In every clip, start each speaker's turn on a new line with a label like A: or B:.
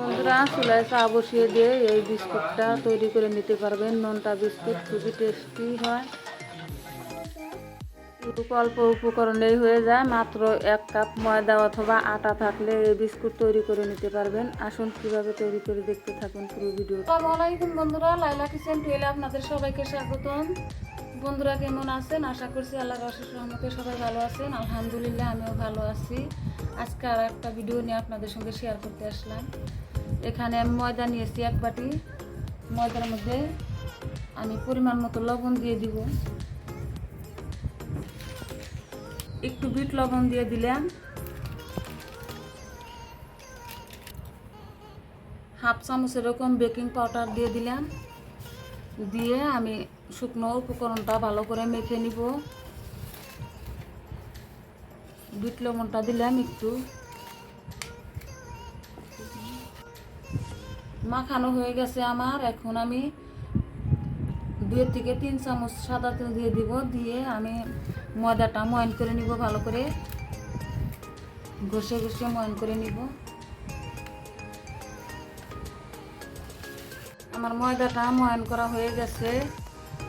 A: বন্ধুরা, চুলায় চা বসিয়ে দিয়ে এই বিস্কুটটা তৈরি করে নিতে পারবেন। নোনটা বিস্কুট খুবই টেস্টি হয়। অল্প উপকরণেই হয়ে যায়। মাত্র এক কাপ ময়দা অথবা আটা থাকলে এই বিস্কুট তৈরি করে নিতে পারবেন। আসুন কীভাবে তৈরি করে দেখতে থাকুন পুরো ভিডিও আলাইকুম বন্ধুরা, লাইলা কিচেন টুয়েলে আপনাদের সবাইকে স্বাগতম। বন্ধুরা কেমন আছেন? আশা করছি আল্লাহর অশেষ রহমতে সবাই ভালো আছেন। আলহামদুলিল্লাহ, আমিও ভালো আছি। আজকে আর একটা ভিডিও নিয়ে আপনাদের সঙ্গে শেয়ার করতে আসলাম। এখানে আমি ময়দা নিয়েছি এক বাটি। ময়দার মধ্যে আমি পরিমাণ মতো লবণ দিয়ে দিব। একটু বিট লবণ দিয়ে দিলাম। হাফ চামচ এরকম বেকিং পাউডার দিয়ে দিলাম। দিয়ে আমি শুকনো উপকরণটা ভালো করে মেখে নিব। বিট লবণটা দিলাম একটু। মাখানো হয়ে গেছে আমার। এখন আমি দুই থেকে তিন চামচ সাদা তেল দিয়ে দিব। দিয়ে আমি ময়দাটা ময়ন করে নিব ভালো করে। ঘষে ঘষে ময়ন করে নিব। আমার ময়দাটা ময়ন করা হয়ে গেছে।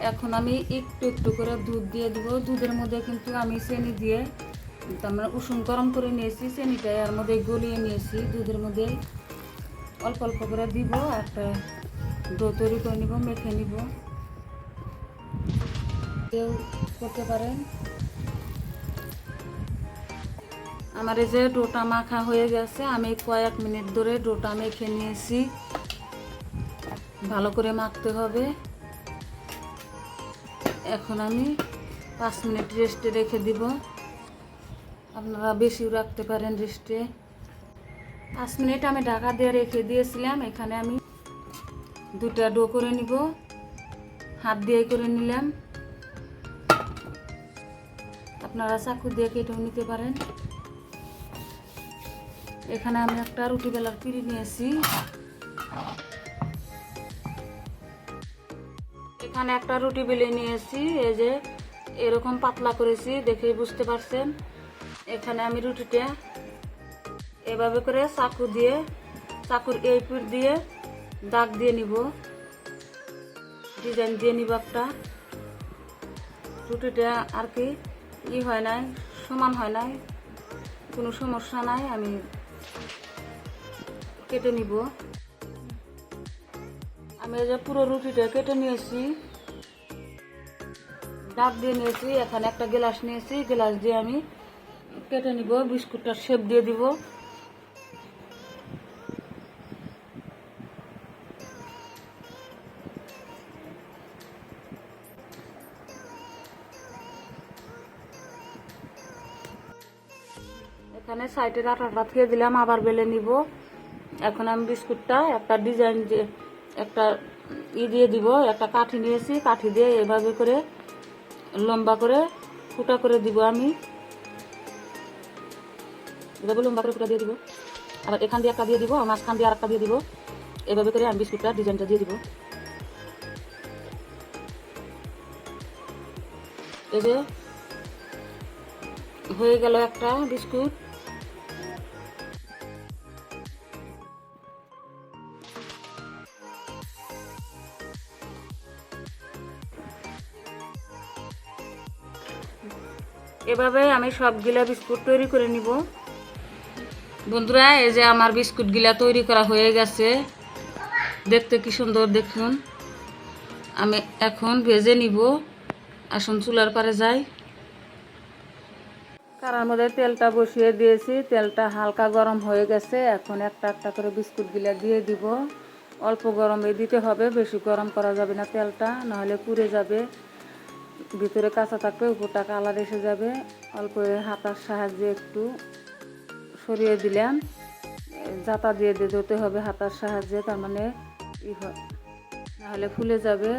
A: এখন আমি একটু একটু করে দুধ দিয়ে দিব। দুধের মধ্যে কিন্তু আমি চেনি দিয়ে মানে উষুম গরম করে নিয়েছি। চিনিটা এর মধ্যে গলিয়ে নিয়েছি। দুধের মধ্যে অল্প অল্প করে দিব। একটা ডো তৈরি করে নিব, মেখে নিব। কেউ করতে পারেন। আমার এই যে ডোটা মাখা হয়ে গেছে, আমি কয়েক মিনিট ধরে ডোটা মেখে নিয়েছি। ভালো করে মাখতে হবে। এখন আমি পাঁচ মিনিট রেস্টে রেখে দিব। আপনারা বেশিও রাখতে পারেন রেস্টে পাঁচ মিনিট আমি ঢাকা দিয়ে রেখে দিয়েছিলাম, এখানে আমি দুটা ডো করে নিব। হাত দিয়ে করে নিলাম। আপনারা চাকু দিয়ে কেটেও নিতে পারেন। এখানে আমি একটা রুটি বেলার পিড়ি নিয়েছি। এখানে একটা রুটি বেলে নিয়েছি, এই যে এরকম পাতলা করেছি, দেখেই বুঝতে পারছেন। এখানে আমি রুটিটা এভাবে করে চাকু দিয়ে, চাকুর এই পিঠ দিয়ে দাগ দিয়ে নিব। ডিজাইন দিয়ে নিব একটা। রুটিটা আর কি ই হয় নাই, সমান হয় নাই, কোনো সমস্যা নাই, আমি কেটে নিব। আমি এই যে পুরো রুটিটা কেটে নিয়েছি। ডাব দিয়ে নিয়েছি, এখানে একটা গ্লাস নিয়েছি, গ্লাস দিয়ে আমি কেটে নিব, বিস্কুটটার শেপ দিয়ে দিব। এখানে সাইডের আটাটা থেকে দিলাম, আবার বেলে নিব। এখন আমি বিস্কুটটা একটা ডিজাইন দিয়ে একটা ই দিয়ে দিব, একটা কাঠি নিয়েছি, কাঠি দিয়ে এভাবে করে লম্বা করে ফুটা করে দিব আমি। এভাবে লম্বা করে ফুটা দিয়ে দিব। আবার এখান দিয়ে একটা দিয়ে দিব আর মাঝখান দিয়ে আরেকটা দিয়ে দিব। এভাবে করে আমি বিস্কুটটা, ডিজাইনটা দিয়ে দিব। এই হয়ে গেল একটা বিস্কুট। এভাবে আমি সবগুলা বিস্কুট তৈরি করে নিব। বন্ধুরা, এই যে আমার বিস্কুটগুলা তৈরি করা হয়ে গেছে। দেখতে কি সুন্দর দেখুন। আমি এখন ভেজে নিব। আসুন চুলার পারে যাই। কারার মধ্যে তেলটা বসিয়ে দিয়েছি। তেলটা হালকা গরম হয়ে গেছে। এখন একটা একটা করে বিস্কুটগুলা দিয়ে দিব। অল্প গরমে দিতে হবে। বেশি গরম করা যাবে না তেলটা, নাহলে পুড়ে যাবে। ভিতরে কাঁচা থাকবে উপরটা কালার এসে যাবে। অল্প হাতার সাহায্যে একটু সরিয়ে দিলাম। জাতা দিয়ে দিয়ে ধরতে হবে হাতার সাহায্যে, তার মানে ই নাহলে ফুলে যাবে।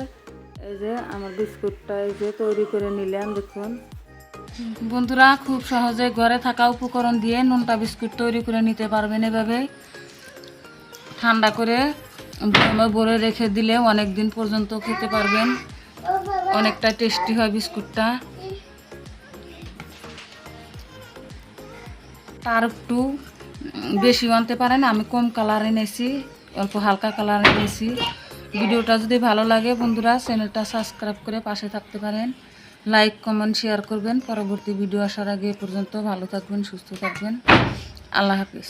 A: এই যে আমার বিস্কুটটা এই যে তৈরি করে নিলাম, দেখুন। বন্ধুরা, খুব সহজে ঘরে থাকা উপকরণ দিয়ে নোনটা বিস্কুট তৈরি করে নিতে পারবেন এভাবে। ঠান্ডা করে ভরে রেখে দিলে অনেক দিন পর্যন্ত খেতে পারবেন। অনেকটা টেস্টি হয় বিস্কুটটা। তার একটু বেশি আনতে পারে না, আমি কম কালার এনেছি, অল্প হালকা কালার এনেছি। ভিডিওটা যদি ভালো লাগে বন্ধুরা, চ্যানেলটা সাবস্ক্রাইব করে পাশে থাকতে পারেন। লাইক কমেন্ট শেয়ার করবেন। পরবর্তী ভিডিও আসার আগে পর্যন্ত ভালো থাকবেন, সুস্থ থাকবেন। আল্লাহ হাফিজ।